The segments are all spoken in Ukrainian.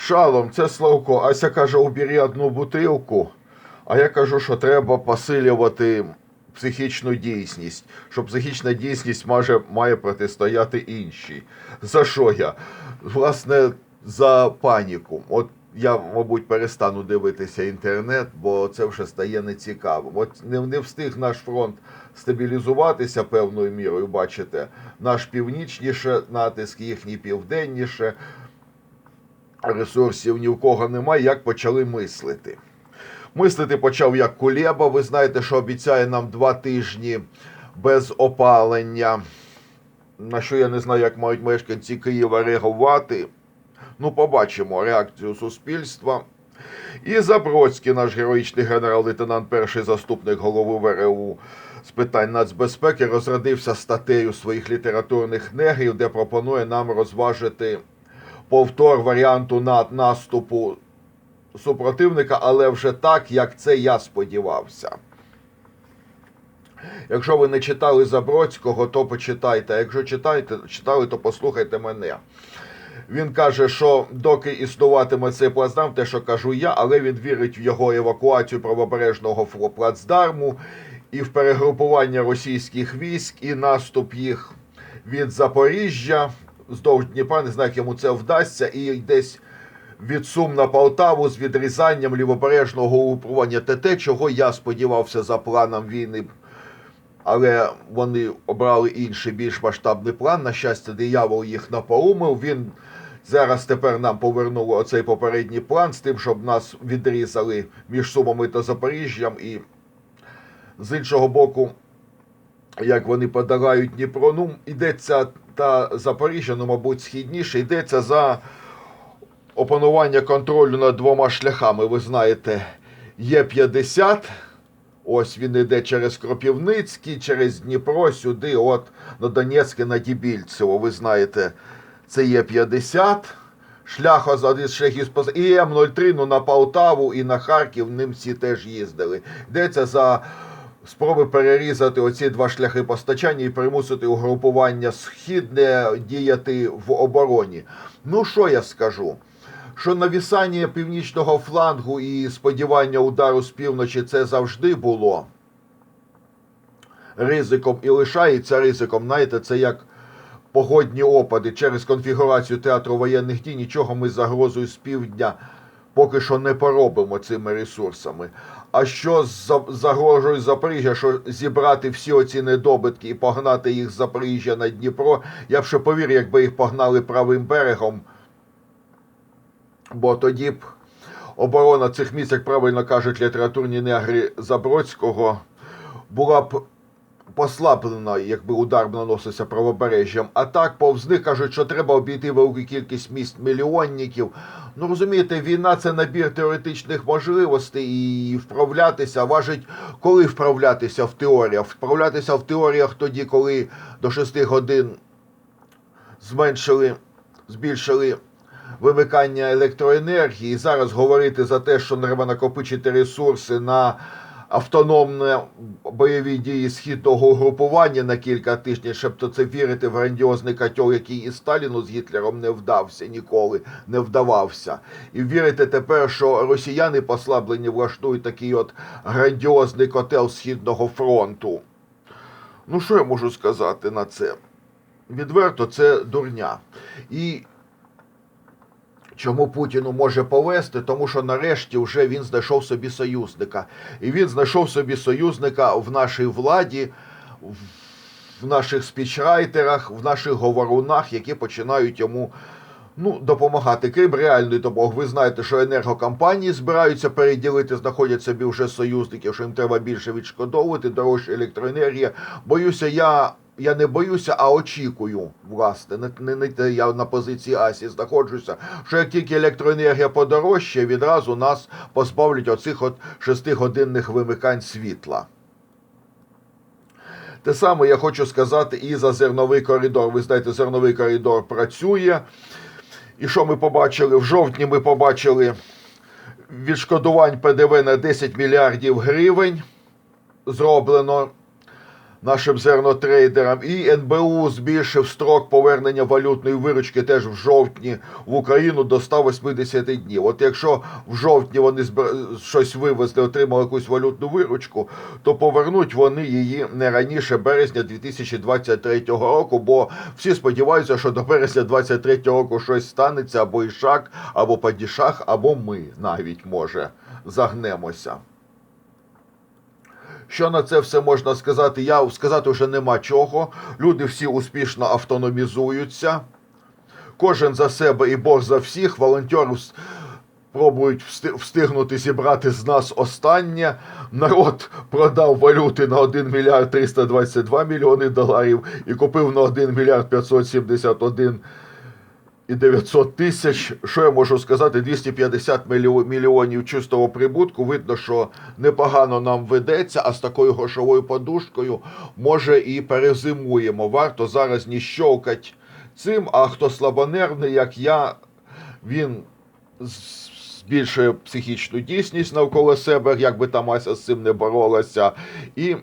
Шалом, це Славко. Ася каже, убери одну бутилку. А я кажу, що треба посилювати психічну дійсність, що психічна дійсність може, має протистояти іншій. За що я? Власне, за паніку. От я, мабуть, перестану дивитися інтернет, бо це вже стає нецікавим. От не, не встиг наш фронт стабілізуватися певною мірою, бачите, наш північніше натиск, їхній південніше ресурсів ні в кого немає, як почали мислити. Мислити почав як Кулеба. Ви знаєте, що обіцяє нам два тижні без опалення. На що я не знаю, як мають мешканці Києва реагувати. Ну, побачимо реакцію суспільства. І Забродський, наш героїчний генерал-лейтенант, перший заступник голови ВРУ з питань нацбезпеки, розродився статтею своїх літературних негрів, де пропонує нам розважити повтор варіанту на- наступу супротивника, але вже так, як це я сподівався. Якщо ви не читали Забродського, то почитайте. А якщо читаєте, читали, то послухайте мене. Він каже, що доки існуватиме цей плацдарм, те, що кажу я, але він вірить в його евакуацію правобережного плацдарму і в перегрупування російських військ і наступ їх від Запоріжжя вздовж Дніпра. Не знаю, як йому це вдасться, і десь від Сум на Полтаву з відрізанням лівобережного угрупування ТТ, чого я сподівався за планом війни. Але вони обрали інший більш масштабний план. На щастя, диявол їх напоумив. Він зараз тепер нам повернув оцей попередній план з тим, щоб нас відрізали між Сумами та Запоріжжям. І з іншого боку, як вони подолають Дніпро, ну, йдеться та Запоріжжя, ну, мабуть, східніше, йдеться за опанування контролю над двома шляхами. Ви знаєте, є 50. Ось він іде через Кропівницький, через Дніпро, сюди, от на Донецьке, на Дібільцево. Ви знаєте, це є 50. Шлях один з шляхів і М03, ну на Полтаву і на Харків ним всі теж їздили. Йдеться за спроби перерізати оці два шляхи постачання і примусити угрупування східне діяти в обороні. Ну що я скажу? Що навісання північного флангу і сподівання удару з півночі це завжди було ризиком і лишається ризиком. Знаєте, це як погодні опади через конфігурацію театру воєнних дій. Нічого ми загрозою з півдня поки що не поробимо цими ресурсами. А що загрожує Запоріжжя, що зібрати всі оці недобитки і погнати їх з Запоріжжя на Дніпро, я б ще повір, якби їх погнали правим берегом. Бо тоді б оборона цих місць, як правильно кажуть літературні негри Забродського, була б послаблена, якби удар наносився правобережжям. А так повз них кажуть, що треба обійти велику кількість міст мільйонників. Ну розумієте, війна це набір теоретичних можливостей і вправлятися важить, коли вправлятися в теоріях. Вправлятися в теоріях тоді, коли до 6 годин зменшили, збільшили вимикання електроенергії. Зараз говорити за те, що треба накопичити ресурси на автономні бойові дії східного угрупування на кілька тижнів, щоб це вірити в грандіозний котел, який і Сталіну з Гітлером не вдався ніколи, не вдавався. І вірити тепер, що росіяни послаблені влаштують такий от грандіозний котел Східного фронту. Ну, що я можу сказати на це? Відверто, це дурня. І Чому Путіну може повести? Тому що нарешті вже він знайшов собі союзника. І він знайшов собі союзника в нашій владі, в наших спічрайтерах, в наших говорунах, які починають йому ну, допомагати. Крім реальної допомоги. Ви знаєте, що енергокомпанії збираються переділити, знаходять собі вже союзників, що їм треба більше відшкодовувати, дорожча електроенергія. Боюся, я. Я не боюся, а очікую, власне, не, не, не те я на позиції Асі знаходжуся, що як тільки електроенергія подорожчає, відразу нас позбавлять оцих от шестигодинних вимикань світла. Те саме я хочу сказати і за зерновий коридор. Ви знаєте, зерновий коридор працює. І що ми побачили? В жовтні ми побачили відшкодувань ПДВ на 10 мільярдів гривень. Зроблено нашим зернотрейдерам. І НБУ збільшив строк повернення валютної виручки теж в жовтні в Україну до 180 днів. От якщо в жовтні вони щось вивезли, отримали якусь валютну виручку, то повернуть вони її не раніше березня 2023 року, бо всі сподіваються, що до березня 2023 року щось станеться, або ішак, або падішах, або ми навіть може загнемося. Що на це все можна сказати? Я сказати вже нема чого. Люди всі успішно автономізуються. Кожен за себе і Бог за всіх. Волонтери пробують встигнути зібрати з нас останнє. Народ продав валюти на 1 мільярд 322 мільйони доларів і купив на 1 мільярд 571 і 900 тисяч. Що я можу сказати? 250 мільйонів чистого прибутку. Видно, що непогано нам ведеться, а з такою грошовою подушкою може і перезимуємо. Варто зараз не щовкать цим, а хто слабонервний, як я, він збільшує психічну дійсність навколо себе, як би там Ася з цим не боролася, і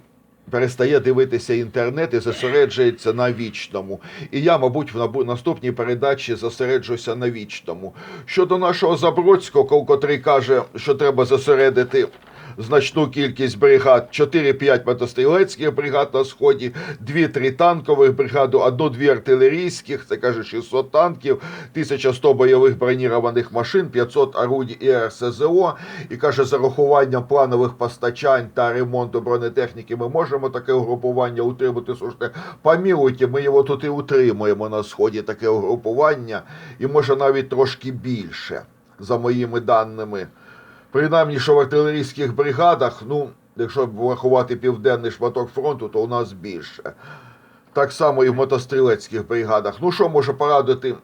перестає дивитися інтернет і зосереджується на вічному. І я, мабуть, в наступній передачі зосереджуся на вічному. Щодо нашого Забродського, котрий каже, що треба зосередити значну кількість бригад, 4-5 мотострілецьких бригад на сході, 2-3 танкових бригади, 1-2 артилерійських, це каже 600 танків, 1100 бойових бронірованих машин, 500 орудій і РСЗО. І каже, з урахуванням планових постачань та ремонту бронетехніки ми можемо таке угрупування утримати. Слушайте, помілуйте, ми його тут і утримуємо на сході, таке угрупування, і може навіть трошки більше, за моїми даними. Принаймні, що в артилерійських бригадах, ну, якщо врахувати південний шматок фронту, то у нас більше. Так само і в мотострілецьких бригадах. Ну, що може порадити?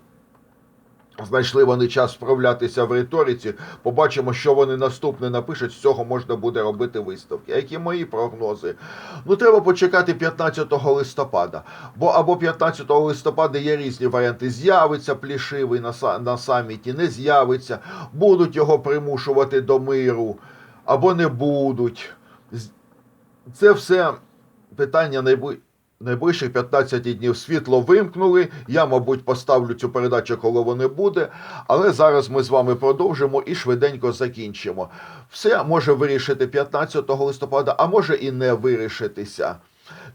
Знайшли вони час справлятися в риториці. Побачимо, що вони наступне напишуть. З цього можна буде робити виставки. Які мої прогнози? Ну, треба почекати 15 листопада. Бо або 15 листопада є різні варіанти. З'явиться плішивий на, саміті, не з'явиться, будуть його примушувати до миру, або не будуть. Це все питання найбли... найближчих 15 днів. Світло вимкнули. Я, мабуть, поставлю цю передачу, коли воно буде. Але зараз ми з вами продовжимо і швиденько закінчимо. Все може вирішити 15 листопада, а може і не вирішитися.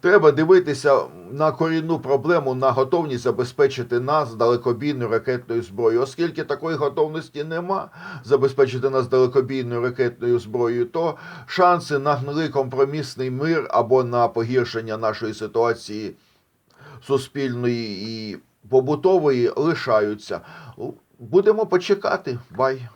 Треба дивитися на корінну проблему на готовність забезпечити нас далекобійною ракетною зброєю. Оскільки такої готовності нема забезпечити нас далекобійною ракетною зброєю, то шанси на гнилий компромісний мир або на погіршення нашої ситуації суспільної і побутової лишаються. Будемо почекати. Бай.